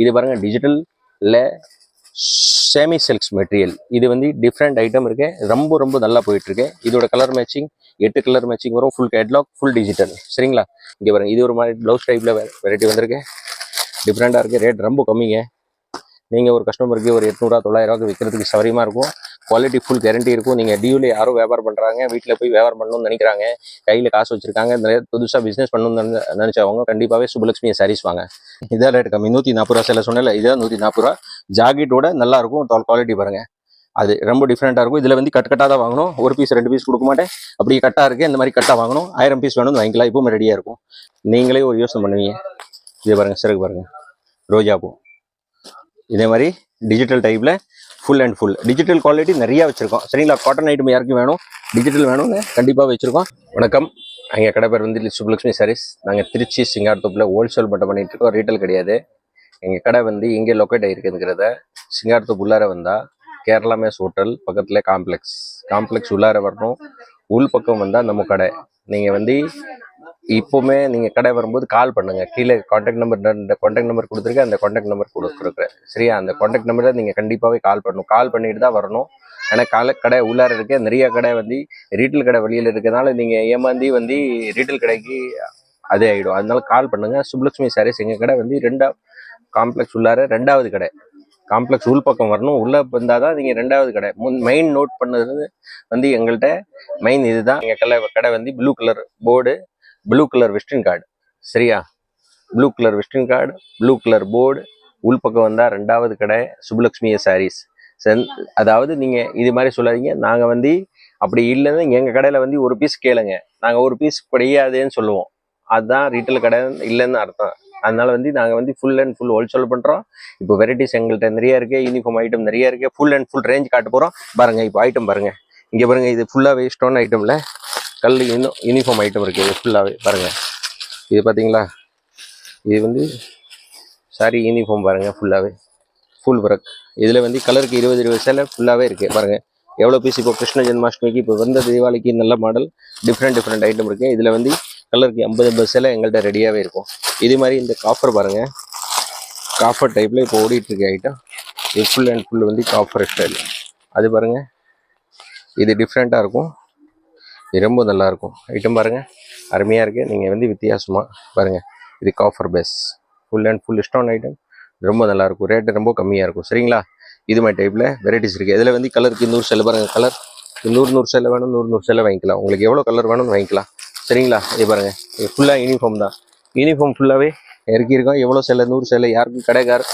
இது பாருங்க டிஜிட்டலில் சேமி சில்க்ஸ் மெட்டீரியல் இது வந்து டிஃப்ரெண்ட் ஐட்டம் இருக்கு. ரொம்ப ரொம்ப நல்லா போயிட்டுருக்கு. இதோட கலர் மேட்சிங் எட்டு கலர் மேட்சிங் வரும். ஃபுல் கேட்லாக் ஃபுல் டிஜிட்டல் சரிங்களா? இங்கே பாருங்க இது ஒரு மாதிரி ப்ளவுஸ் டைப்ல வெரைட்டி வந்திருக்கு. டிஃப்ரெண்ட்டாக இருக்கு. ரேட் ரொம்ப கம்மிங்க. நீங்கள் ஒரு கஸ்டமருக்கு ஒரு எட்நூறுரூவா தொள்ளாயிரரூவாக்கு விற்கிறதுக்கு சௌரியமாக இருக்கும். குவாலிட்டி ஃபுல் கேரண்டி இருக்கும். நீங்கள் டியூவில் யாரும் வியாபாரம் பண்ணுறாங்க வீட்டில் போய் வியாபாரம் பண்ணணும்னு நினைக்கிறாங்க கையில் காசு வச்சிருக்காங்க நிறைய புதுசாக பிஸ்னஸ் பண்ணணும்னு நினை- நினைச்சவங்க கண்டிப்பாகவே சுபலட்சுமி சாரீஸ் வாங்க. இதான் ரேட் கம்மி. நூற்றி நாற்பது ரூபா சில சொன்னல இதான் நூற்றி நாற்பது ரூபா ஜாக்கெட்டோட நல்லாயிருக்கும் குவாலிட்டி பாருங்கள் அது ரொம்ப டிஃப்ரெண்ட்டாக இருக்கும். இதில் வந்து கட் கட்டாக தான் வாங்கணும். ஒரு பீஸ் ரெண்டு பீஸ் கொடுக்க மாட்டேன். அப்படி கட்டாக இருக்குது இந்த மாதிரி கட்டாக வாங்கணும். ஆயிரம் பீஸ் வேணும்னு வாங்கிக்கலாம். இப்பவும் ரெடியாக இருக்கும். நீங்களே ஒரு யோசனை பண்ணுவீங்க. இதை பாருங்கள் சிறகு பாருங்கள் ரோஜா பூ. இதே மாதிரி டிஜிட்டல் டைப்பில் full and full digital quality நிறையா வச்சுருக்கோம். சரிங்களா? காட்டன் ஐட்டம் யாருக்கும் வேணும்? டிஜிட்டல் வேணும்னு கண்டிப்பாக வச்சுருக்கோம். வணக்கம். எங்கள் கடை பேர் வந்து சுப்புலட்சுமி சாரீஸ் நாங்கள் திருச்சி சிங்கார்த்தோப்பில் ஹோல்சேல் மட்டும் பண்ணிட்டு இருக்கோம். ரீட்டைல் கிடையாது. எங்கள் கடை வந்து இங்கே லொக்கேட் ஆகிருக்குங்கிறத சிங்கார்த்தோப்பு உள்ளார வந்தால் கேரளா மேஸ் ஹோட்டல் பக்கத்தில் காம்ப்ளெக்ஸ் காம்ப்ளெக்ஸ் உள்ளார வரணும். உள் பக்கம் வந்தால் நம்ம கடை. நீங்கள் வந்து இப்போவுமே நீங்கள் கடை வரும்போது கால் பண்ணுங்க. கீழே காண்டாக்ட் நம்பர் ரெண்டு காண்டாக்ட் நம்பர் கொடுத்துருக்கேன் அந்த காண்டாக்ட் நம்பர் கொடுத்துருக்குறேன். சரியா? அந்த காண்டாக்ட் நம்பரை நீங்கள் கண்டிப்பாகவே கால் பண்ணணும். கால் பண்ணிட்டு தான் வரணும். ஏன்னா கால கடை உள்ளார இருக்க. நிறைய கடை வந்து ரீட்டைல் கடை வெளியில் இருக்கிறதுனால நீங்கள் ஏமாந்தி வந்து ரீட்டைல் கடைக்கு அதே ஆகிடும் அதனால கால் பண்ணுங்க. சுப்லட்சுமி சாரீஸ் எங்கள் கடை வந்து ரெண்டா காம்ப்ளெக்ஸ் உள்ளார ரெண்டாவது கடை. காம்ப்ளெக்ஸ் உள் பக்கம் வரணும். உள்ளே வந்தால் தான் நீங்கள் ரெண்டாவது கடை. முன் மெயின் நோட் பண்ணது வந்து எங்கள்கிட்ட மெயின் இதுதான் எங்கள் கடை கடை வந்து blue colour board blue colour visiting card சரியா? Blue colour visiting card blue colour board உள்பக்கம் வந்தால் ரெண்டாவது கடை சுபலக்ஷ்மிய சாரீஸ் சென் அதாவது நீங்கள் இது மாதிரி சொல்லாதீங்க. நாங்கள் வந்து அப்படி இல்லைன்னு எங்கள் கடையில் வந்து ஒரு பீஸ் கேளுங்க. நாங்கள் ஒரு பீஸ் கிடையாதுன்னு சொல்லுவோம். அதுதான் ரீட்டைல் கடை இல்லைன்னு அர்த்தம். அதனால வந்து நாங்கள் வந்து ஃபுல் அண்ட் ஃபுல் ஹோல்சேல் பண்ணுறோம் இப்போ வெரைட்டிஸ் எங்கள்கிட்ட நிறைய இருக்குது யூனிஃபார்ம் ஐட்டம் நிறைய இருக்குது ஃபுல் அண்ட் ஃபுல் ரேஞ்ச் காட்ட போகிறோம் பாருங்கள் இப்போ ஐட்டம் பாருங்கள் இங்கே பாருங்கள் இது ஃபுல்லாகவே ஸ்டோன் ஐட்டமில் கல் இன்னும் யூனிஃபார்ம் ஐட்டம் இருக்குது ஃபுல்லாகவே பாருங்கள் இது பார்த்தீங்களா இது வந்து சாரி யூனிஃபார்ம் பாருங்கள் ஃபுல்லாகவே ஃபுல் ஒர்க் இதில் வந்து கலருக்கு இருபது இருபது சேலை ஃபுல்லாகவே இருக்குது பாருங்கள் எவ்வளோ பீஸ் இப்போ கிருஷ்ண ஜென்மாஷ்டமிக்கு இப்போ வந்த தீபாவளிக்கு நல்ல மாடல் டிஃப்ரெண்ட் டிஃப்ரெண்ட் ஐட்டம் இருக்குது இதில் வந்து கலருக்கு ஐம்பது ஐம்பது சேலை எங்கள்கிட்ட ரெடியாகவே இருக்கும். இது மாதிரி இந்த காஃபர் பாருங்கள் காஃபர் டைப்பில் இப்போ ஓடிட்டுருக்க ஐட்டம் இது ஃபுல் அண்ட் ஃபுல் வந்து காஃபர் ஸ்டைல் அது பாருங்கள் இது டிஃப்ரெண்ட்டாக இருக்கும். இது ரொம்ப நல்லாயிருக்கும். ஐட்டம் பாருங்கள் அருமையாக இருக்குது நீங்கள் வந்து வித்தியாசமாக பாருங்கள் இது copper base full and full stone item ரொம்ப நல்லாயிருக்கும். ரேட்டு ரொம்ப கம்மியாக இருக்கும். சரிங்களா? இது மாதிரி டைப்பில் வெரைட்டிஸ் இருக்குது இதில் வந்து கலருக்கு நூறு செல்ல பாருங்கள் கலர் நூறு நூறு செல்ல வேணும். நூறு நூறு செல்ல வாங்கிக்கலாம். உங்களுக்கு எவ்வளோ கலர் வேணும்னு வாங்கிக்கலாம். சரிங்களா? இது பாருங்கள் இது ஃபுல்லாக யூனிஃபார்ம் தான். யூனிஃபார்ம் ஃபுல்லாகவே இறக்கியிருக்கோம். எவ்வளோ செல்ல? நூறு செல்ல? யாருக்கும் கடைக்கார்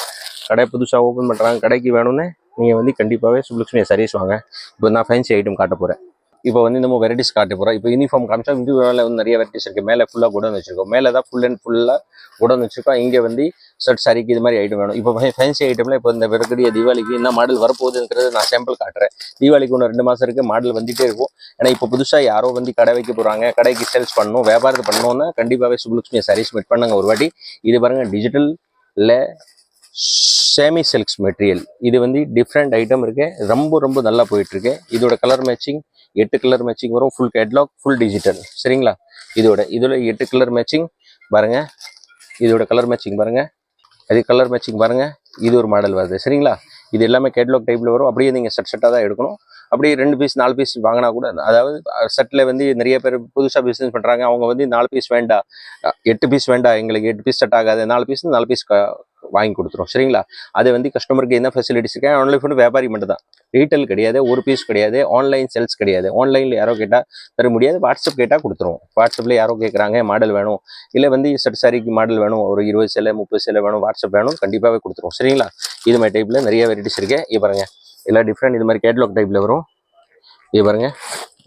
கடை புதுசாக ஓப்பன் பண்ணுறாங்க கடைக்கு வேணும்னு நீங்கள் வந்து கண்டிப்பாகவே சுப்லக்ஷ்மி சர்வீஸ் வாங்க இப்போ நான் ஃபேன்சி ஐட்டம் காட்ட போகிறேன் இப்போ வந்து நம்ம வெரைட்டிஸ் காட்ட போகிறோம் இப்போ யூனிஃபார்ம் காமிச்சா இண்டிவிஜுவலில் வந்து நிறைய வெரைட்டிஸ் இருக்குது மேலே ஃபுல்லாக குடோன் வச்சிருக்கோம். மேலே தான் ஃபுல் அண்ட் ஃபுல்லாக குடோன் வச்சிருக்கோம். இங்கே வந்து ஷர்ட் சாரிக்கு இது மாதிரி ஐட்டம் வேணும். இப்போ ஃபேன்சி ஐட்டமில் இப்போ இந்த வரக்கூடிய தீபாவளிக்கு என்ன மாடல் வரப்போகுதுங்கிறது நான் சாம்பிள் காட்டுறேன். தீபாவளிக்கு ஒன்று ரெண்டு மாதம் இருக்குது மாடல் வந்துட்டே இருக்கும். ஏன்னா இப்போ புதுசாக யாரோ வந்து கடை வைக்க போகிறாங்க கடைக்கு சேல்ஸ் பண்ணணும் வியாபாரத்தை பண்ணணும்னா கண்டிப்பாகவே சுப்லக்ஷ்மி சாரீஸ் மீட் பண்ணுங்க ஒரு வாட்டி. இது பாருங்க டிஜிட்டலில் சேமி சில்க்ஸ் மெட்டீரியல் இது வந்து டிஃப்ரெண்ட் ஐட்டம் இருக்கு. ரொம்ப ரொம்ப நல்லா போயிட்டு இருக்கு இதோட கலர் மேட்சிங் எட்டு கலர் மேட்சிங் வரும். ஃபுல் கேட்லாக் ஃபுல் டிஜிட்டல் சரிங்களா? இதோட இதோட எட்டு கலர் மேட்சிங் பாருங்க. இதோட கலர் மேட்சிங் பாருங்க. அது கலர் மேட்சிங் பாருங்க. இது ஒரு மாடல் வருது. சரிங்களா? இது எல்லாமே கேட்லாக் டைப்ல வரும். அப்படியே நீங்க செட் செட்டாக தான் எடுக்கணும். அப்படியே ரெண்டு பீஸ் நாலு பீஸ் வாங்கினா கூட அதாவது செட்டில் வந்து நிறைய பேர் புதுசாக பிஸ்னஸ் பண்ணுறாங்க அவங்க வந்து நாலு பீஸ் வேண்டாம் எட்டு பீஸ் வேண்டாம் எங்களுக்கு எட்டு பீஸ் செட் ஆகாது. நாலு பீஸ் நாலு பீஸ் வாங்கி கொடுத்துரும். சரிங்களா? அது வந்து கஸ்டமருக்கு என்ன ஃபெசிலிட்டிஸ் இருக்கு? ஆன்லைன் ஃபுட் வியாபாரி மட்டும் தான் ரீட்டைல் கிடையாது ஒரு பீஸ் கிடையாது ஆன்லைன் சேல்ஸ் கிடையாது. ஆன்லைனில் யாரோ கேட்டால் தர முடியாது. வாட்ஸ்அப் கேட்டால் கொடுத்துருவோம். வாட்ஸ்அப்பில் யாரோ கேட்குறாங்க மாடல் வேணும். இல்லை வந்து செட் சாரிக்கு மாடல் வேணும். ஒரு இருபது சேலை முப்பது சேலை வேணும். வாட்ஸ்அப் வேணும். கண்டிப்பாகவே கொடுத்துருவோம். சரிங்களா? இது மாதிரி டைப்பில் நிறைய வெரைட்டிஸ் இருக்குது இது பாருங்கள் எல்லாம் டிஃப்ரெண்ட் இது மாதிரி கேட்லாக் டைப்பில் வரும். இது பாருங்கள்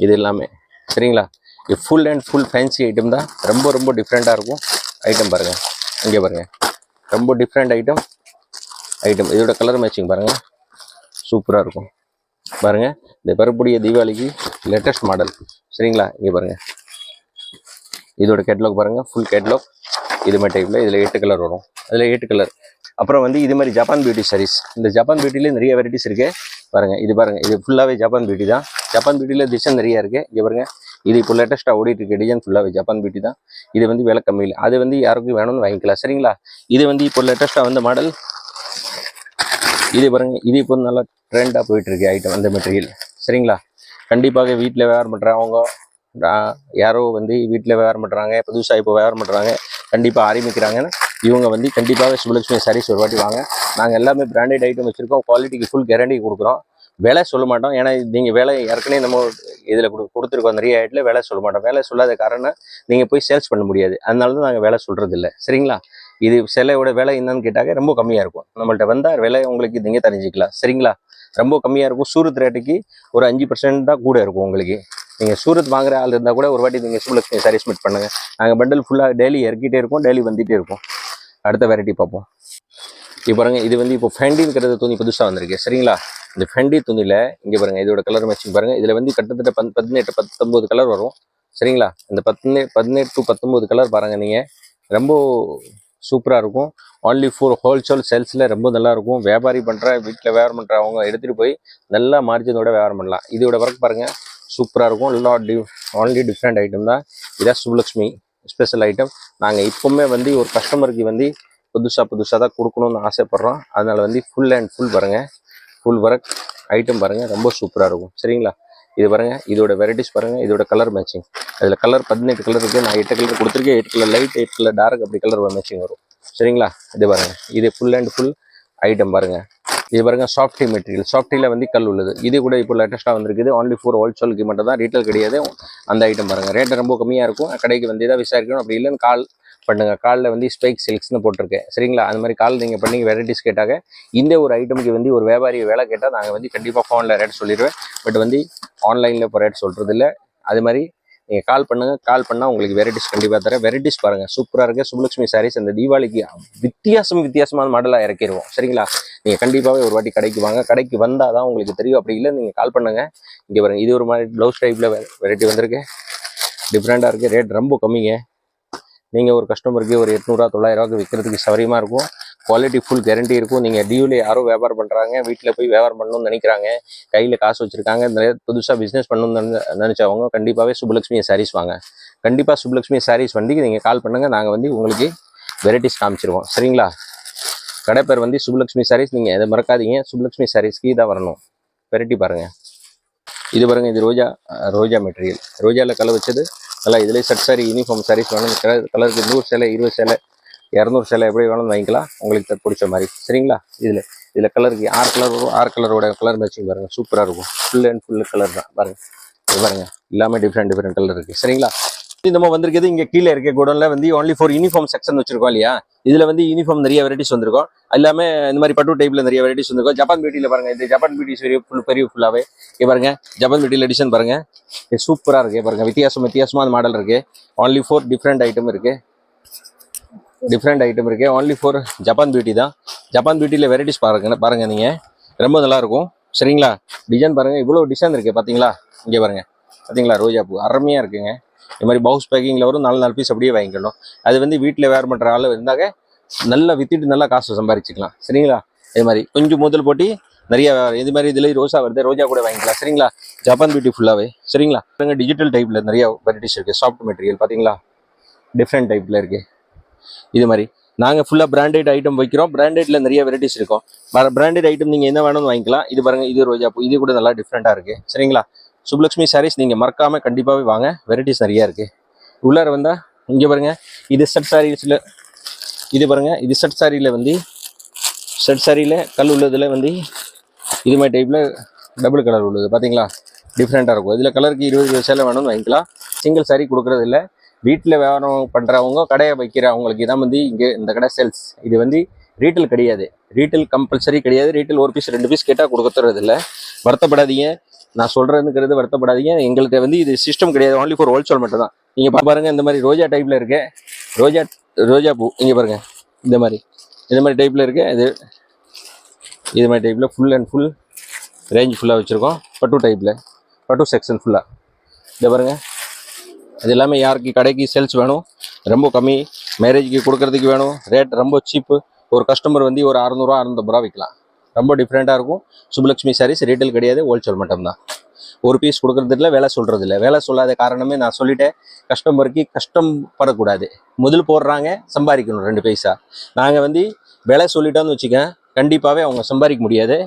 இது எல்லாமே. சரிங்களா? இது full and full fancy item தான். ரொம்ப ரொம்ப டிஃப்ரெண்ட்டாக இருக்கும். ஐட்டம் பாருங்கள் இங்கே பாருங்கள் ரொம்ப டிஃப்ரெண்ட் ஐட்டம் ஐட்டம் இதோட கலர் மேட்சிங் பாருங்கள் சூப்பராக இருக்கும். பாருங்கள் இந்த பெறக்கூடிய தீபாவளிக்கு லேட்டஸ்ட் மாடல் சரிங்களா? இங்கே பாருங்கள் இதோட கேட்லாக் பாருங்கள் ஃபுல் கேட்லாக் இது மாதிரி இதில் எட்டு கலர் வரும். அதில் எட்டு கலர் அப்புறம் வந்து இது மாதிரி ஜப்பான் பியூட்டி சாரீஸ் இந்த ஜப்பான் பியூட்டிலே நிறைய வெரைட்டிஸ் இருக்குது பாருங்கள் இது பாருங்கள் இது ஃபுல்லாகவே ஜப்பான் பியூட்டி தான். ஜப்பான் பியூட்டியில் டிசைன் நிறையா இருக்குது இங்கே பாருங்கள் இது இப்போ லேட்டஸ்ட்டாக ஓடிட்டு இருக்க. டிசைன் ஃபுல்லாவே ஜப்பான் பியூட்டி தான். இது வந்து விலை கம்மியில் அது வந்து யாருக்கும் வேணும்னு வாங்கிக்கலாம் சரிங்களா? இது வந்து இப்போ லேட்டஸ்ட்டாக வந்த மாடல் இது பாருங்க. இது இப்போ நல்லா ட்ரெண்டாக போயிட்டு இருக்கு ஐட்டம் அந்த மெட்டீரியல் சரிங்களா? கண்டிப்பாக வீட்டில் வியாபாரம் பண்ணுறவங்க யாரோ வந்து வீட்டில் வியாபாரம் பண்ணுறாங்க புதுசாக இப்போ வியாபாரம் பண்ணுறாங்க கண்டிப்பாக ஆரம்பிக்கிறாங்கன்னு இவங்க வந்து கண்டிப்பாக சுபலட்சுமி சாரீஸ் ஒரு வாட்டி வாங்க. நாங்கள் எல்லாமே பிராண்டட் ஐட்டம் வச்சுருக்கோம். குவாலிட்டிக்கு ஃபுல் கேரண்டி கொடுக்குறோம். விலை சொல்ல மாட்டோம். ஏன்னா நீங்கள் விலை ஏற்கனவே நம்ம இதில் கொடு கொடுத்துருக்கோம். அந்த ரீஆட்டில் வேலை சொல்ல மாட்டோம். வேலை சொல்லாத காரணம் நீங்கள் போய் சேல்ஸ் பண்ண முடியாது. அதனால தான் நாங்கள் வேலை சொல்கிறது இல்லை சரிங்களா? இது சிலையோட விலை என்னன்னு கேட்டாக்க ரொம்ப கம்மியாக இருக்கும். நம்மள்ட்ட வந்தால் விலை உங்களுக்கு நீங்கள் தெரிஞ்சுக்கலாம். சரிங்களா? ரொம்ப கம்மியாக இருக்கும். சூரத் ரேட்டுக்கு ஒரு அஞ்சு பர்சன்ட் தான் கூட இருக்கும் உங்களுக்கு. நீங்கள் சூரத் வாங்குற ஆள் இருந்தால் கூட ஒரு வாட்டி நீங்கள் சுபலட்சுமி சாரீஸ் மீட் பண்ணுங்கள் நாங்கள் பண்டல் ஃபுல்லாக டெய்லி இறக்கிட்டே இருக்கோம். டெய்லி வந்துகிட்டே இருக்கோம். அடுத்த வெரைட்டி பார்ப்போம். இப்போ பாருங்க. இது வந்து இப்போ ஃபெண்டிங்கிறது துணி புதுசாக வந்திருக்கு. சரிங்களா? இந்த ஃபெண்டி துணியில் இங்கே பாருங்கள் இதோட கலர் மேட்சிங் பாருங்கள் இதில் வந்து கிட்டத்தட்ட பத் பதினெட்டு பத்தொம்போது கலர் வரும். சரிங்களா? இந்த பதினெ பதினெட்டு டு பத்தொம்போது கலர் பாருங்கள் நீங்கள் ரொம்ப சூப்பராக இருக்கும். ஆன்லி ஃபோர் ஹோல்சேல் சேல்ஸில் ரொம்ப நல்லாயிருக்கும் வியாபாரி பண்ணுற வீட்டில் வியாபாரம் பண்ணுற அவங்க எடுத்துகிட்டு போய் நல்லா மார்ஜினோட வியாபாரம் பண்ணலாம். இதோட ஒர்க் பாருங்கள் சூப்பராக இருக்கும். எல்லா டி only டிஃப்ரெண்ட் ஐட்டம் தான். இதான் சுப்லக்ஷ்மி ஸ்பெஷல் ஐட்டம் நாங்கள் இப்போவுமே வந்து ஒரு கஸ்டமருக்கு வந்து புதுசாக புதுசாக தான் கொடுக்கணும்னு ஆசைப்பட்றோம். அதனால் வந்து ஃபுல் அண்ட் ஃபுல் பாருங்கள் ஃபுல் ஒர்க் ஐட்டம் பாருங்க ரொம்ப சூப்பராக இருக்கும். சரிங்களா? இது பாருங்க இதோட வெரைட்டிஸ் பாருங்க இதோட கலர் மேட்சிங் அதில் கலர் பதினெட்டு கலர் இருக்குது நான் எட்டு கலர் கொடுத்துருக்கேன். எட்டு கலர் லைட் எட்டு கலர் டார்க் அப்படி கலர் மேட்சிங் வரும். சரிங்களா? இது பாருங்க இது ஃபுல் அண்ட் ஃபுல் ஐட்டம் பாருங்க. இது பாருங்க சாஃப்டி மெட்டீரியல் சாஃப்டியில் வந்து கல் உள்ளது. இது கூட இப்போ லேட்டஸ்ட்டாக வந்திருக்குது. ஆன்லி ஃபோர் ஹோல்சேலுக்கு மட்டும் தான் ரீட்டைல் கிடையாது. அந்த ஐட்டம் பாருங்கள் ரேட்டு ரொம்ப கம்மியாக இருக்கும். கடைக்கு வந்து தான் விசாரிக்கணும் அப்படி இல்லைன்னு கால் பண்ணுங்க. காலில் வந்து ஸ்பைக் சில்க்ஸ்னு போட்டிருக்கேன். சரிங்களா? அந்த மாதிரி காலில் நீங்கள் பண்ணி வெரைட்டிஸ் கேட்டாங்க. இந்த ஒரு ஐட்டமுக்கு வந்து ஒரு வியாபாரி வேலை கேட்டால் நாங்கள் வந்து கண்டிப்பாக ஃபோனில் ரேட் சொல்லிடுவேன் பட் வந்து ஆன்லைனில் இப்போ ரேட் சொல்கிறது இல்லை அது மாதிரி நீங்கள் கால் பண்ணுங்கள் கால் பண்ணால் உங்களுக்கு வெரைட்டிஸ் கண்டிப்பாக தரேன். வெரைட்டிஸ் பாருங்கள் சூப்பராக இருக்குது சுப்லட்சுமி சாரீஸ் அந்த தீபாவளிக்கு வித்தியாசம் வித்தியாசமான மாடலாக இறக்கிடுவோம் சரிங்களா? நீங்கள் கண்டிப்பாகவே ஒரு வாட்டி கடைக்கு வாங்க. கடைக்கு வந்தால் தான் உங்களுக்கு தெரியும். அப்படி இல்லை நீங்கள் கால் பண்ணுங்க. இங்கே பாருங்கள் இது ஒரு மாதிரி ப்ளவுஸ் டைப்பில் வெரைட்டி வந்திருக்கு. டிஃப்ரெண்ட்டாக இருக்குது ரேட் ரொம்ப கம்மிங்க. நீங்கள் ஒரு கஸ்டமருக்கு ஒரு எட்நூறுரூவா தொள்ளாயிரரூவாக்கு விற்கிறதுக்கு சௌரியமாக இருக்கும். குவாலிட்டி ஃபுல் கேரண்டி இருக்கும். நீங்கள் டியூவில் யாரோ வியாபாரம் பண்ணுறாங்க வீட்டில் போய் வியாபாரம் பண்ணணும்னு நினைக்கிறாங்க கையில் காசு வச்சுருக்காங்க நிறைய புதுசாக பிஸ்னஸ் பண்ணணும்னு நினச்சவங்க கண்டிப்பாகவே சுபலட்சுமி சாரீஸ் வாங்க. கண்டிப்பாக சுபலட்சுமி சாரீஸ் வண்டிக்கு நீங்கள் கால் பண்ணுங்கள் நாங்கள் வந்து உங்களுக்கு வெரைட்டிஸ் காமிச்சிருவோம். சரிங்களா? கடை பேர் வந்து சுபலட்சுமி சாரீஸ் நீங்கள் எதை மறக்காதீங்க. சுபலட்சுமி சாரீஸ்க்கு இதாக வரணும். வெரைட்டி பாருங்கள் இது பாருங்கள் இது ரோஜா ரோஜா மெட்டீரியல் ரோஜாவில் கலை வச்சது நல்லா இதுலேயே சட் சாரி யூனிஃபார்ம் சாரீஸ் வேணும் கலர் கலருக்கு நூறு சேலை இருபது சேலை இரநூறு சேலை எப்படி வேணும்னு வாங்கிக்கலாம். உங்களுக்கு பிடிச்ச மாதிரி. சரிங்களா? இதில் இதில் கலருக்கு ஆறு கலர் வரும். ஆறு கலரோட கலர் மேட்சிங் பாருங்க. சூப்பராக இருக்கும். ஃபுல் அண்ட் ஃபுல் கலர் தான். பாருங்கள் பாருங்கள் எல்லாமே டிஃப்ரெண்ட் டிஃப்ரெண்ட் கலர் இருக்குது சரிங்களா? இந்தமா நம்ம வந்திருக்கிறது இங்கே கீழே இருக்க குடோன்ல வந்து ஒன்லி ஃபார் யூனிஃபார்ம் செக்ஷன் வச்சிருக்கோம் இல்லையா? இதுல வந்து யூனிஃபார்ம் நிறைய வெரைட்டிஸ் வந்திருக்கும். எல்லாமே இந்த மாதிரி பட்டு டைப்ல நிறைய வெரைட்டிஸ் வந்திருக்கும். ஜப்பான் பியூட்டியில பாருங்க இது ஜப்பான் பியூட்டிஸ் பெரிய ஃபுல் பெரிய ஃபுல்லாவே இங்க பாருங்க ஜப்பான் பியூட்டியில் எடிஷன் பாருங்க. இது சூப்பரா இருக்கு பாருங்க. வித்தியாசம் வித்தியாசமான மாடல் இருக்கு. ஒன்லி ஃபோர் டிஃப்ரெண்ட் ஐட்டம் இருக்கு. டிஃப்ரெண்ட் ஐட்டம் இருக்கு. ஒன்லி ஃபோர் ஜப்பான் பியூட்டி தான். ஜப்பான் பியூட்டியில் வெரைட்டிஸ் பாருங்க பாருங்க நீங்க. ரொம்ப நல்லா இருக்கும் சரிங்களா? டிசைன் பாருங்க இவ்வளோ டிசைன் இருக்கு பாத்தீங்களா? இங்கே பாருங்க. பாத்தீங்களா? ரோஜா பூ அருமையா இருக்குங்க. இது மாதிரி பவுஸ் பேக்கிங்கில் வரும். நாலு நாலு பீஸ் அப்படியே வாங்கிக்கணும். அது வந்து வீட்டில் வேர் பண்ணுற ஆள் இருந்தாக்க நல்லா விற்றுட்டு நல்லா காசு சம்பாரிச்சிக்கலாம். சரிங்களா? இது மாதிரி கொஞ்சம் முதல் போட்டி நிறைய இது மாதிரி இதில் ரோஸா வருது. ரோஜா கூட வாங்கிக்கலாம். சரிங்களா? ஜப்பான் பியூட்டி ஃபுல்லாகவே சரிங்களா? டிஜிட்டல் டைப்பில் நிறைய வெரைட்டிஸ் இருக்குது சாஃப்ட் மெட்டீரியல் பார்த்தீங்களா டிஃப்ரெண்ட் டைப்பில் இருக்குது இது மாதிரி நாங்கள் ஃபுல்லாக பிராண்டட் ஐட்டம் வைக்கிறோம். பிராண்டட்ல நிறைய வெரைட்டிஸ் இருக்கும். பிராண்டட் ஐட்டம் நீங்கள் என்ன வேணும்னு வாங்கிக்கலாம். இது பாருங்கள் இது ரோஜா பூ. இது கூட நல்லா டிஃப்ரெண்ட்டாக இருக்குது சரிங்களா? சுப்லக்ஷ்மி சாரீஸ் நீங்கள் மறக்காமல் கண்டிப்பாகவே வாங்க. வெரைட்டிஸ் நிறையா இருக்குது உள்ளார வந்தால் இங்கே பாருங்கள் இது செட் சாரீஸில் இது பாருங்கள் இது செட் சாரியில் வந்து செட் சாரியில் கல் உள்ளதில் வந்து இது மாதிரி டைப்பில் டபுள் கலர் உள்ளது. பார்த்தீங்களா டிஃப்ரெண்ட்டாக இருக்கும். இதில் கலருக்கு இருபது இருபது சேலை வேணும்னு வாங்கிக்கலாம். சிங்கிள் சாரி கொடுக்குறது இல்லை. வீட்டில் வியாபாரம் பண்ணுறவங்க கடையை வைக்கிறவங்களுக்கு தான் வந்து இங்கே இந்த கடை சேல்ஸ் இது வந்து ரீட்டைல் கிடையாது. ரீட்டைல் கம்பல்சரி கிடையாது. ரீட்டைல் ஒரு பீஸ் ரெண்டு பீஸ் கேட்டால் கொடுக்கறது இல்லை. வருத்தப்படாதீங்க. நான் சொல்கிறதுங்கிறது வருத்தப்படாதீங்க. எங்கள்கிட்ட வந்து இது சிஸ்டம் கிடையாது. ஓன்லி ஃபார் ஹோல்சேல் மட்டும் தான் நீங்கள் பாருங்க இந்த மாதிரி ரோஜா டைப்பில் இருக்கு. ரோஜா ரோஜா பூ இங்கே பாருங்க. இந்த மாதிரி. இந்த மாதிரி டைப்பில் இருக்கு. இது இது மாதிரி டைப்பில் ஃபுல் அண்ட் ஃபுல் ரேஞ்ச் ஃபுல்லாக வச்சுருக்கோம். பட்டு டைப்பில் பட்டு செக்ஷன் ஃபுல்லாக இதை பாருங்க. இது எல்லாமே யாருக்கு கடைக்கு சேல்ஸ் வேணும்? ரொம்ப கம்மி. மேரேஜ்க்கு கொடுக்கறதுக்கு வேணும். ரேட் ரொம்ப சீப்பு ஒரு கஸ்டமர் வந்து ஒரு அறநூறுவா அறநூத்தம்பது ரூபா விற்கலாம் ரொம்ப டிஃப்ரெண்ட்டாக இருக்கும். சுப்புலட்சுமி சாரீஸ் ரீட்டைல் கிடையாது ஹோல்சேல் மட்டும்தான். ஒரு பீஸ் கொடுக்கறது இல்லை வேலை சொல்கிறது இல்லை. வேலை சொல்லாத காரணமே நான் சொல்லிட்டேன். கஸ்டமருக்கு கஷ்டம் படக்கூடாது முதல் போடுறாங்க சம்பாதிக்கணும் ரெண்டு பைசா. நாங்கள் வந்து விலை சொல்லிட்டோம்னு வச்சுக்கேன் கண்டிப்பாகவே அவங்க சம்பாதிக்க முடியாது.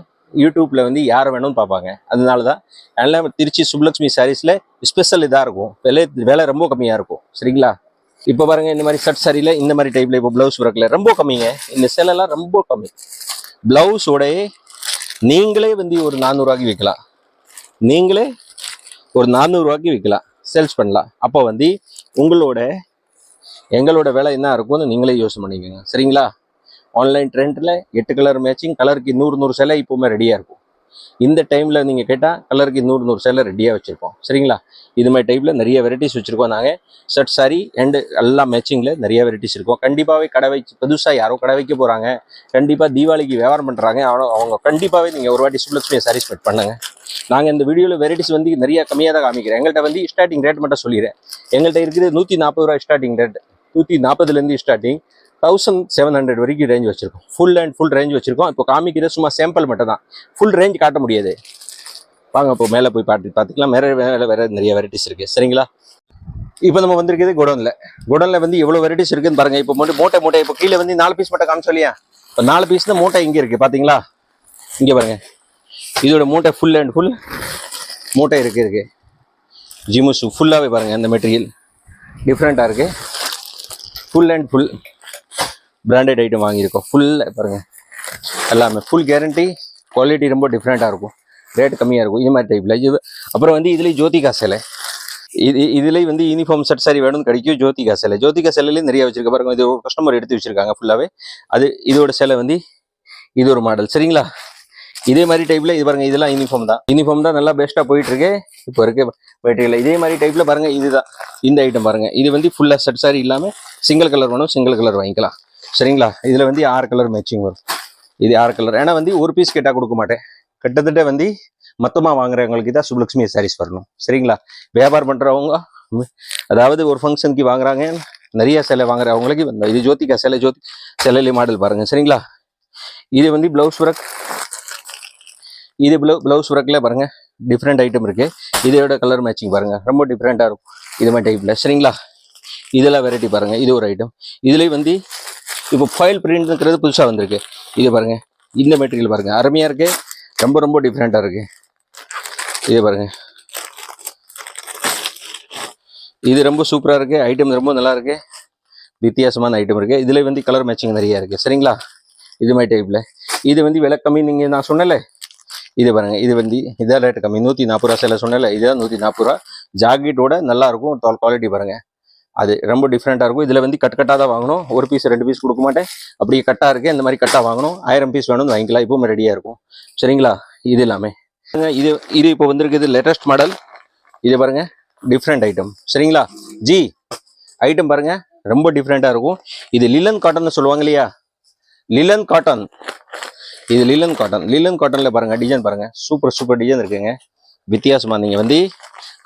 யூடியூப்பில் வந்து யார் வேணும்னு பார்ப்பாங்க. அதனால தான் அதனால திருச்சி சுப்லக்ஷ்மி சாரீஸில் ஸ்பெஷல் இதாக இருக்கும். விலை விலை ரொம்ப கம்மியாக இருக்கும். சரிங்களா? இப்போ பாருங்க இந்த மாதிரி ஷர்ட் சாரியில் இந்த மாதிரி டைப்பில் இப்போ ப்ளவுஸ் ஒர்க்கில் ரொம்ப கம்மிங்க. இந்த சேலெல்லாம் ரொம்ப கம்மி. ப்ளவுஸோட நீங்களே வந்து ஒரு நானூறுவாக்கி விற்கலாம் நீங்களே ஒரு நானூறுரூவாய்க்கு விற்கலாம் சேல்ஸ் பண்ணலாம். அப்போ வந்து உங்களோட எங்களோட விலை என்ன இருக்கும்னு நீங்களே யோசனை பண்ணிக்கோங்க. சரிங்களா? ஆன்லைன் ட்ரெண்டில் எட்டு கலர் மேட்சிங் கலருக்கு நூறு நூறு சிலை இப்போவுமே ரெடியாக இருக்கும். இந்த டைமில் நீங்கள் கேட்டால் கலருக்கு நூறு நூறு சேலை ரெடியாக வச்சுருப்போம். சரிங்களா? இது மாதிரி டைப்பில் நிறைய வெரைட்டிஸ் வச்சுருக்கோம் நாங்கள் ஷர்ட் சாரி அண்டு எல்லா மேட்சிங்கில் நிறைய வெரைட்டிஸ் இருக்கும். கண்டிப்பாகவே கடை வைச்சு புதுசாக யாரோ கடை வைக்க போகிறாங்க கண்டிப்பாக தீபாவளிக்கு வியாபாரம் பண்ணுறாங்க அவங்க கண்டிப்பாகவே நீங்கள் ஒரு வாட்டி சுப்லக்ஷ்மி சாரீஸ் பெட் பண்ணுங்க. நாங்கள் இந்த வீடியோவில் வெரைட்டிஸ் வந்து நிறைய கம்மியாக தான் காமிக்கிறேன். எங்கள்கிட்ட வந்து ஸ்டார்டிங் ரேட் மட்டும் சொல்லிடுறேன். எங்கள்கிட்ட இருக்குது நூற்றி நாற்பது ரூபா ஸ்டார்டிங் ரேட் நூற்றி நாற்பதுலேருந்து ஸ்டார்டிங் தௌசண்ட் செவன் ஹண்ட்ரட் வரைக்கும் ரேஞ்ச் வச்சுருக்கோம். ஃபுல் அண்ட் ஃபுல் ரேஞ்ச் வச்சுருக்கோம். இப்போ காமிக்கிறது சும்மா சாம்பிள் மட்டும் தான் ஃபுல் ரேஞ்ச் காட்ட முடியாது. வாங்க இப்போ மேலே போய் பார்த்து பார்த்துக்கலாம். வேறு வேற வேறு நிறைய வெரைட்டிஸ் இருக்குது சரிங்களா? இப்போ நம்ம வந்திருக்கிறது குடோனில் குடோனில் வந்து எவ்வளோ வெரைட்டிஸ் இருக்குதுன்னு பாருங்க. இப்போ மட்டும் மூட்டை மூட்டை. இப்போ கீழே வந்து நாலு பீஸ் மட்டும் காமிச்சு இல்லையா? இப்போ நாலு பீஸ் தான் மூட்டை இங்கே இருக்குது பார்த்தீங்களா? இங்கே பாருங்க. இதோட மூட்டை ஃபுல் அண்ட் ஃபுல் மூட்டை இருக்குது இருக்குது ஜிமுசு ஃபுல்லாகவே பாருங்கள் இந்த மெட்டீரியல் டிஃப்ரெண்ட்டாக இருக்குது full and full branded item வாங்கியிருக்கோம். ஃபுல் பாருங்க. எல்லாமே ஃபுல் கேரண்டி குவாலிட்டி ரொம்ப டிஃப்ரெண்ட்டாக இருக்கும். ரேட் கம்மியாக இருக்கும். இது மாதிரி டைப்பில் இது அப்புறம் வந்து இதுலேயும் ஜோதிகா சேலை. இது இதுலேயும் வந்து யூனிஃபார்ம் செட் சாரி வேணும்னு கிடைக்கும் ஜோதிகா சிலை. ஜோதிகா சிலையிலேயும் நிறைய வச்சிருக்க பாருங்க இது ஒரு கஸ்டமர் எடுத்து வச்சிருக்காங்க ஃபுல்லாகவே அது இதோட சிலை வந்து இது ஒரு மாடல் சரிங்களா? இதே மாதிரி டைப்பில் இது பாருங்கள் இதெல்லாம் யூனிஃபார்ம் தான். யூனிஃபார்ம் தான் நல்லா பெஸ்ட்டாக போயிட்டுருக்கு இப்போ இருக்கு மெட்டீரியல் இதே மாதிரி டைப்பில் பாருங்கள் இதுதான். இந்த ஐட்டம் பாருங்கள் இது வந்து ஃபுல்லாக செட் சாரி இல்லாமல் சிங்கிள் கலர் வேணும் சிங்கிள் கலர் வாங்கிக்கலாம். சரிங்களா? இதில் வந்து ஆறு கலர் மேட்சிங் வரும். இது ஆறு கலர் ஏன்னா வந்து ஒரு பீஸ் கேட்டால் கொடுக்க மாட்டேன். கிட்டத்தட்ட வந்து மொத்தமாக வாங்குறவங்களுக்கு தான் சுப்லக்ஷ்மி சாரீஸ் வரணும். சரிங்களா? வியாபாரம் பண்ணுறவங்க அதாவது ஒரு ஃபங்க்ஷனுக்கு வாங்குறாங்க நிறைய சிலை வாங்குறவங்களுக்கு இந்த இது ஜோதிகா சிலை ஜோதி சிலையிலே மாடல் பாருங்கள் சரிங்களா? இது வந்து ப்ளவுஸ் ஒர்க் இது ப்ளவு ப்ளவுஸ் ஒர்க்கில் பாருங்கள் டிஃப்ரெண்ட் ஐட்டம் இருக்குது இதோட கலர் மேட்சிங் பாருங்கள் ரொம்ப டிஃப்ரெண்ட்டாக இருக்கும். இது மாதிரி டைப்பில் சரிங்களா? இதெல்லாம் வெரைட்டி பாருங்கள் இது ஒரு ஐட்டம் இதுலேயும் வந்து இப்போ ஃபைல் பிரிண்ட்ங்கிறது புதுசாக வந்திருக்கு. இது பாருங்கள் இந்த மெட்டீரியல் பாருங்கள் அருமையாக இருக்குது ரொம்ப ரொம்ப டிஃப்ரெண்ட்டாக இருக்குது இது பாருங்கள் இது ரொம்ப சூப்பராக இருக்குது ஐட்டம் ரொம்ப நல்லா இருக்குது வித்தியாசமான ஐட்டம் இருக்குது இதில் வந்து கலர் மேட்சிங் நிறையா இருக்குது சரிங்களா? இது மாதிரி டைப்பில் இது வந்து விலை கம்மி நீங்கள் நான் சொன்னலை இது பாருங்கள் இது வந்து இதான் ரேட்டு கம்மி. நூற்றி நாற்பது ரூபா சில சொன்னல இதுதான் நூற்றி நாற்பது ரூபா. ஜாக்கெட்டோட நல்லாயிருக்கும் குவாலிட்டி பாருங்கள் அது ரொம்ப டிஃப்ரெண்ட்டாக இருக்கும். இதில் வந்து கட் கட்டாக தான் வாங்கணும். ஒரு பீஸ் ரெண்டு பீஸ் கொடுக்க மாட்டேன். அப்படியே கட்டாக இருக்குது இந்த மாதிரி கட்டாக வாங்கணும். ஆயிரம் பீஸ் வேணும்னு வாங்கிக்கலாம். இப்போவும் ரெடியாக இருக்கும். சரிங்களா? இது எல்லாமே. இது இது இப்போ வந்திருக்குது லேட்டஸ்ட் மாடல் இது பாருங்கள் டிஃப்ரெண்ட் ஐட்டம் சரிங்களா? ஜி ஐட்டம் பாருங்கள் ரொம்ப டிஃப்ரெண்ட்டாக இருக்கும். இது லிலன் காட்டன் சொல்லுவாங்க இல்லையா? லிலன் காட்டன் இது லிலன் காட்டன் லிலன் காட்டனில் பாருங்கள் டிசைன் பாருங்கள் சூப்பர் சூப்பர் டிசைன் இருக்குங்க. வித்தியாசமாக நீங்கள் வந்து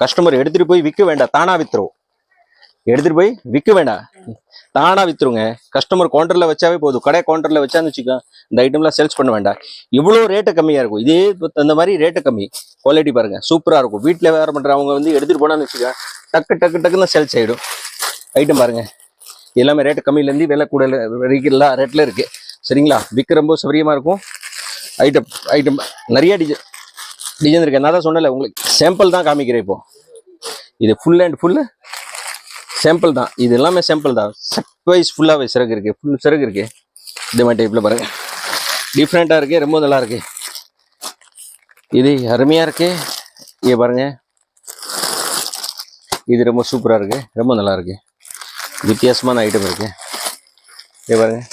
கஸ்டமர் எடுத்துகிட்டு போய் விற்க வேண்டாம். தானா வித்துரும். எடுத்துட்டு போய் விற்க வேண்டாம். தானா வித்துருங்க. கஸ்டமர் கவுண்டர்ல வச்சாவே போதும். கடை கவுண்டர்ல வச்சான்னு வச்சுக்கோ இந்த ஐட்டம்லாம் சேல்ஸ் பண்ண வேண்டாம். இவ்வளோ ரேட்டு கம்மியா இருக்கும். இதே அந்த மாதிரி ரேட்டு கம்மி. குவாலிட்டி பாருங்க. சூப்பரா இருக்கும். வீட்டில் வேற பண்றவங்க வந்து எடுத்துட்டு போனான்னு வச்சுக்க டக்கு டக்கு டக்குன்னு சேல்ஸ் ஆயிடும். ஐட்டம் பாருங்க. எல்லாமே ரேட்டு கம்மியிலேருந்து விலை கூட எல்லா ரேட்ல இருக்கு. சரிங்களா? விற்க ரொம்ப சௌரியமா இருக்கும். ஐட்டம் ஐட்டம் நிறைய டிசைன் டிசைன் இருக்கு. நான் தான் சொன்னல உங்களுக்கு சாம்பிள் தான் காமிக்கிறேன் இப்போ. இது ஃபுல் அண்ட் ஃபுல்லு சாம்பிள் தான். இது எல்லாமே சாம்பிள் தான். செட் வைஸ் ஃபுல்லாகவே சிறகு இருக்குது ஃபுல் சிறகு இருக்குது இந்த மாதிரி டைப்பில் பாருங்கள் டிஃப்ரெண்ட்டாக இருக்குது ரொம்ப நல்லா இருக்குது இது அருமையாக இருக்குது இங்கே பாருங்கள் இது ரொம்ப சூப்பராக இருக்குது ரொம்ப நல்லா இருக்குது வித்தியாசமான ஐட்டம் இருக்குது இங்கே பாருங்கள்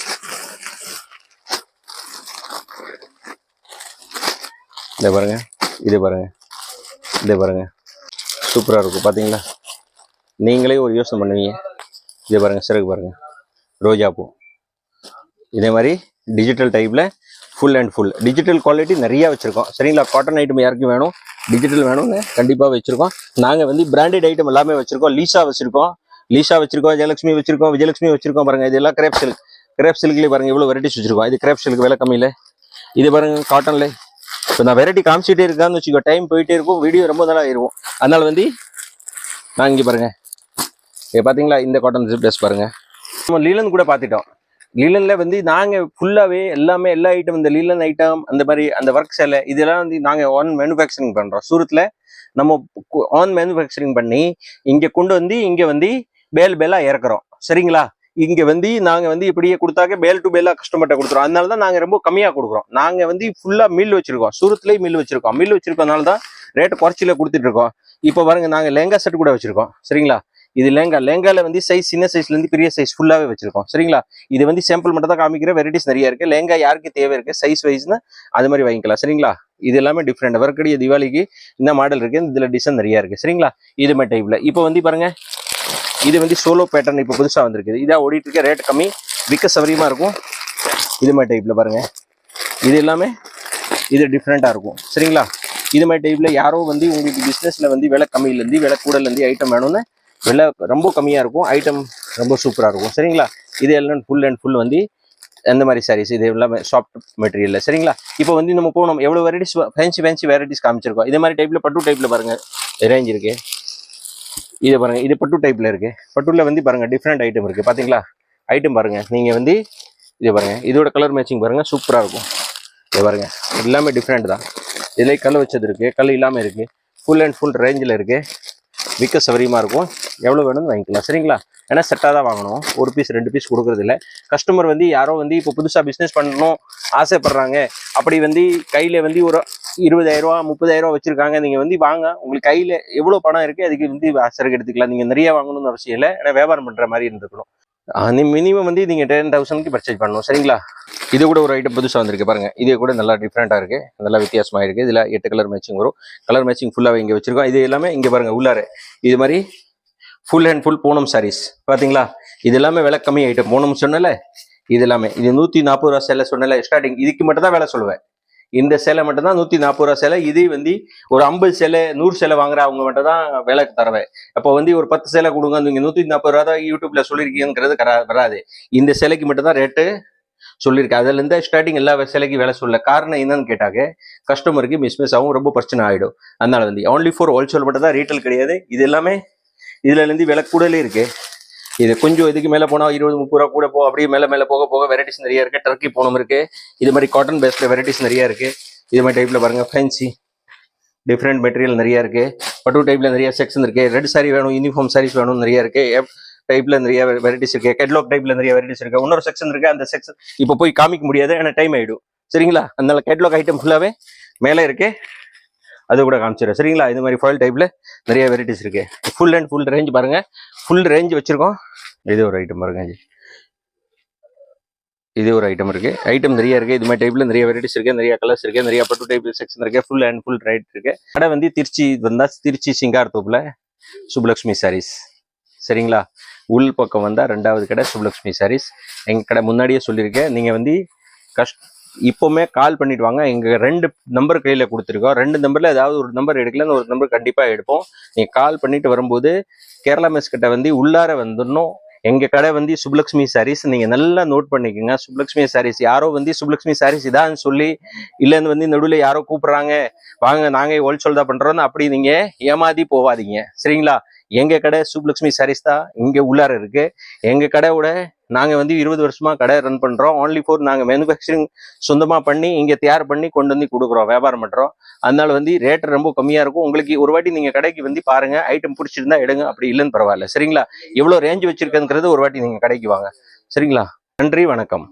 இதை பாருங்கள் இது பாருங்கள் இதை பாருங்கள் சூப்பராக இருக்கும் பார்த்தீங்களா நீங்களே ஒரு யோசனை பண்ணுவீங்க. இதை பாருங்கள் சிறகு பாருங்கள் ரோஜா பூ. இதே மாதிரி டிஜிட்டல் டைப்பில் full and full digital quality நிறையா வச்சுருக்கோம். சரிங்களா? காட்டன் ஐட்டம் யாருக்கும் வேணும்? டிஜிட்டல் வேணும்னு கண்டிப்பாக வச்சுருக்கோம். நாங்கள் வந்து பிராண்டட் ஐட்டம் எல்லாமே வச்சுருக்கோம். லீசா வச்சுருக்கோம். லீசா வச்சுருக்கோம் ஜெயலட்சுமி வச்சுருக்கோம் விஜயலட்சுமி வச்சுருக்கோம் பாருங்கள் இதெல்லாம் கிரேப் சில்க் கிரேப் சில்க்லேயே பாருங்கள் இவ்வளோ வெரைட்டிஸ் வச்சிருக்கோம். இது கிரேப் சில்க் விலை கம்மியில். இது பாருங்க காட்டனில் இப்போ நான் வெரைட்டி காமிச்சிட்டே இருக்கான்னு வச்சுக்கோ டைம் போயிட்டே இருக்கும். வீடியோ ரொம்ப நல்லா இருக்கும் அதனால் வந்து நான் இங்கே பாருங்கள் இது பார்த்தீங்களா இந்த காட்டன் ட்ரெஸ் பாருங்க. நம்ம லீலன் கூட பார்த்துட்டோம் லீலனில் வந்து நாங்கள் ஃபுல்லாகவே எல்லாமே எல்லா ஐட்டம் இந்த லீலன் ஐட்டம் அந்த மாதிரி அந்த ஒர்க் சேலை இதெல்லாம் வந்து நாங்கள் ஆன் மேனுஃபேக்சரிங் பண்ணுறோம் சூரத்தில் நம்ம ஆன் மேனுஃபேக்சரிங் பண்ணி இங்கே கொண்டு வந்து இங்கே வந்து பேல் பேலாக இறக்குறோம். சரிங்களா? இங்கே வந்து நாங்கள் வந்து இப்படியே கொடுத்தாக்க பேல் டு பேலாக கஸ்டமர்கிட்ட கொடுத்துருவோம் அதனால தான் நாங்கள் ரொம்ப கம்மியாக கொடுக்குறோம். நாங்கள் வந்து ஃபுல்லாக மில் வச்சுருக்கோம். சூரத்துலேயே மில் வச்சுருக்கோம். மில் வச்சுருக்கோம்னால தான் ரேட் குறைச்சியில் கொடுத்துட்ருக்கோம் இப்போ பாருங்க நாங்கள் லெங்கா செட் கூட வச்சுருக்கோம். சரிங்களா? இது லேங்கா. லேங்கால வந்து சைஸ் சின்ன சைஸ்ல இருந்து பெரிய சைஸ் ஃபுல்லாவே வச்சிருக்கோம். சரிங்களா? இது வந்து சாம்பிள் மட்டும் தான் காமிக்கிற வெரைட்டிஸ் நிறைய இருக்கு. லேங்கா யாருக்கு தேவை இருக்கு? சைஸ் வைஸ்னு அது மாதிரி வாங்கிக்கலாம். சரிங்களா? இது எல்லாமே டிஃப்ரெண்ட் வரக்கூடிய தீபாவளிக்கு இந்த மாடல் இருக்கு. இதுல டிசைன் நிறைய இருக்கு. சரிங்களா? இது மாதிரி டைப்ல இப்போ வந்து பாருங்க. இது வந்து சோலோ பேட்டர்ன் இப்போ புதுசா வந்திருக்கு இதா ஓடிட்டு இருக்க ரேட் கம்மி விற்க சௌரியமா இருக்கும். இது மாதிரி டைப்ல பாருங்க. இது எல்லாமே இது டிஃப்ரெண்ட்டாக இருக்கும். சரிங்களா? இது மாதிரி டைப்ல யாரோ வந்து உங்களுக்கு பிஸ்னஸில் வந்து விலை கம்மியிலேருந்து விலை கூடலேருந்து ஐட்டம் வேணும்னு விலை ரொம்ப கம்மியாக இருக்கும். ஐட்டம் ரொம்ப சூப்பராக இருக்கும். சரிங்களா? இது எல்லாம் ஃபுல் அண்ட் ஃபுல் வந்து அந்த மாதிரி சாரீஸ் இது எல்லாமே சாஃப்ட் மெட்டீரியலில் சரிங்களா? இப்போ வந்து நம்ம போனோம். எவ்வளோ வெரைட்டிஸ் ஃபேன்சி ஃபேன்சி வெரைட்டிஸ் காமிச்சிருக்கோம். இதே மாதிரி டைப்பில் பட்டு டைப்பில் பாருங்கள் ரேஞ்ச் இருக்குது இதை பாருங்கள் இது பட்டு டைப்பில் இருக்குது பட்டுல வந்து பாருங்கள் டிஃப்ரெண்ட் ஐட்டம் இருக்குது பார்த்தீங்களா ஐட்டம் பாருங்கள் நீங்கள் வந்து இதை பாருங்கள் இதோட கலர் மேட்சிங் பாருங்கள் சூப்பராக இருக்கும். இதை பாருங்கள் எல்லாமே டிஃப்ரெண்ட் தான். இதுல கல் வச்சது இருக்குது கல் இல்லாமல் இருக்குது ஃபுல் அண்ட் ஃபுல் ரேஞ்சில் இருக்குது விற்க சௌரியமா இருக்கும். எவ்வளோ வேணும்னு வாங்கிக்கலாம். சரிங்களா? ஏன்னா செட்டாக தான் வாங்கணும். ஒரு பீஸ் ரெண்டு பீஸ் கொடுக்குறதில்ல. கஸ்டமர் வந்து யாரோ வந்து இப்போ புதுசாக பிஸ்னஸ் பண்ணணும் ஆசைப்படுறாங்க. அப்படி வந்து கையில் வந்து ஒரு இருபதாயிரரூவா முப்பதாயிரரூவா வச்சுருக்காங்க ரூபா நீங்கள் வந்து வாங்க. உங்களுக்கு கையில் எவ்வளோ பணம் இருக்குது அதுக்கு வந்து சரக்கு எடுத்துக்கலாம். நீங்கள் நிறைய வாங்கணும்னு அவசியம் இல்லை. ஏன்னா வியாபாரம் பண்ணுற மாதிரி இருந்துக்கணும். மினிமம் வந்து நீங்கள் டென் தௌசண்ட்க்கு பர்ச்சேஸ் பண்ணணும். சரிங்களா? இது கூட ஒரு ஐட்டம் புதுசாக வந்திருக்கு பாருங்கள் இதே கூட நல்லா டிஃப்ரெண்ட்டாக இருக்குது நல்லா வித்தியாசமாக இருக்குது இதில் எட்டு கலர் மேட்சிங் வரும். கலர் மேட்சிங் ஃபுல்லாகவே இங்கே வச்சுருக்கோம். இது எல்லாமே இங்கே பாருங்கள் உள்ளார. இது மாதிரி full and full Poonam saris பார்த்தீங்களா இது எல்லாமே விலை கம்மி ஐட்டம் பூனம் சொன்னல இது எல்லாமே. இது நூற்றி நாற்பது ரூபா சேலை சொன்னல ஸ்டார்டிங் இதுக்கு மட்டும் தான் வேலை சொல்லுவேன். இந்த சேலை மட்டும்தான் நூத்தி நூற்றி நாற்பது ரூபா சிலை. இதே வந்து ஒரு ஐம்பது சிலை நூறு சேலை வாங்குற அவங்க மட்டும் தான் விலைக்கு தருவேன் அப்போ வந்து ஒரு பத்து சிலை கொடுங்க நீங்க நூற்றி நாற்பது ரூபா தான் யூடியூப்ல சொல்லியிருக்கீங்கிறது கரா- வராது. இந்த சிலைக்கு மட்டும்தான் ரேட்டு சொல்லியிருக்கேன் அதுல இருந்து ஸ்டார்டிங் எல்லா சிலைக்கு வேலை சொல்ல காரணம் என்னன்னு கேட்டாக்க கஸ்டமருக்கு மிஸ்மிஸ் ஆகும் ரொம்ப பிரச்சனை ஆயிடும். அதனால வந்து only ஃபோர் ஹோல்சேல் மட்டும் தான் ரீட்டைல் கிடையாது. இது எல்லாமே இதுல இருந்து விலை கூடலே இருக்கு. இது கொஞ்சம் இதுக்கு மேலே போனால் இருபது முப்பது ரூபா கூட போ அப்படியே மேலே மேலே போக போக வெரைட்டிஸ் நிறைய இருக்குது டர்க்கி போனம் இருக்குது இது மாதிரி காட்டன் பேஸ்டில் வெரைட்டிஸ் நிறையா இருக்குது இது மாதிரி டைப்ல பாருங்க ஃபேன்சி டிஃப்ரெண்ட் மெட்டீரியல் நிறைய இருக்குது பட்டு டைப்ல நிறைய செக்ஷன் இருக்குது ரெட் சாரி வேணும் யூனிஃபார்ம் சாரீஸ் வேணும் நிறைய எப் டைப்ல நிறைய வெரைட்டிஸ் இருக்குது கெட்லாக் டைப்ல நிறைய வெரைட்டிஸ் இருக்குது இன்னொரு செக்ஷன் இருக்குது அந்த செக்ஷன் இப்போ போய் காமிக்க முடியாது. ஏன்னா டைம் ஆகிடும் சரிங்களா? அதனால கேட்லாக் ஐட்டம் ஃபுல்லாவே மேலே இருக்குது அது கூட காமிச்சிடுறேன். சரிங்களா? இது மாதிரி ஃபாயில் டைப்ல நிறைய வெரைட்டிஸ் இருக்கு. ஃபுல் அண்ட் ஃபுல் ரேஞ்ச் பாருங்க. ஃபுல் ரேஞ்ச் வச்சுருக்கோம். இது ஒரு ஐட்டம் பாருங்க இது. இது ஒரு ஐட்டம் இருக்குது ஐட்டம் நிறைய இருக்குது இது மாதிரி டைப்பில் நிறைய வெரைட்டிஸ் இருக்குது நிறைய கலர்ஸ் இருக்குது நிறைய பட்டு டைப் செக்ஷன் இருக்குது ஃபுல் அண்ட் ஃபுல் ரைட் இருக்குது கடை வந்து திருச்சி வந்தால் திருச்சி சிங்கார் தோப்பில் சுப்புலக்ஷ்மி சாரீஸ் சரிங்களா? உள் பக்கம் வந்தால் ரெண்டாவது கடை சுப்புலக்ஷ்மி சாரீஸ் எங்கள் கடை முன்னாடியே சொல்லியிருக்கேன். நீங்கள் வந்து கஷ்ட இப்போவுமே கால் பண்ணிட்டு வாங்க. ரெண்டு நம்பர் கையில் கொடுத்துருக்கோம். ரெண்டு நம்பரில் ஏதாவது ஒரு நம்பர் எடுக்கலன்னு ஒரு நம்பர் கண்டிப்பாக எடுப்போம். நீங்கள் கால் பண்ணிட்டு வரும்போது கேரளா மெஸ் கிட்ட வந்து உள்ளார வந்துடணும். எங்கள் கடை வந்து சுப்லக்ஷ்மி சாரீஸ் நீங்கள் நல்லா நோட் பண்ணிக்கோங்க. சுப்லக்ஷ்மி சாரீஸ் யாரோ வந்து சுப்லக்ஷ்மி சாரீஸ் இதான்னு சொல்லி இல்லைன்னு வந்து நடுவில் யாரோ கூப்பிட்றாங்க. வாங்க நாங்கள் ஹோல்சேல் தான் பண்ணுறோன்னு அப்படி நீங்கள் ஏமாதி போவாதீங்க. சரிங்களா? எங்கள் கடை சுப்லக்ஷ்மி சாரீஸ் தான் இங்கே உள்ளார இருக்கு. எங்கள் கடையோட நாங்கள் வந்து இருபது வருஷமாக கடை ரன் பண்ணுறோம் only ஃபோர் நாங்கள் மேனுஃபேக்சரிங் சொந்தமாக பண்ணி இங்கே தயார் பண்ணி கொண்டு வந்து கொடுக்குறோம் வியாபாரம் பண்ணுறோம் அதனால வந்து ரேட் ரொம்ப கம்மியாக இருக்கும். உங்களுக்கு ஒரு வாட்டி நீங்கள் கடைக்கு வந்து பாருங்கள் ஐட்டம் பிடிச்சிருந்தா எடுங்க. அப்படி இல்லைன்னு பரவாயில்ல. சரிங்களா? எவ்வளோ ரேஞ்ச் வச்சுருக்குங்கிறது ஒரு வாட்டி நீங்கள் கடைக்கு வாங்க. சரிங்களா? நன்றி வணக்கம்.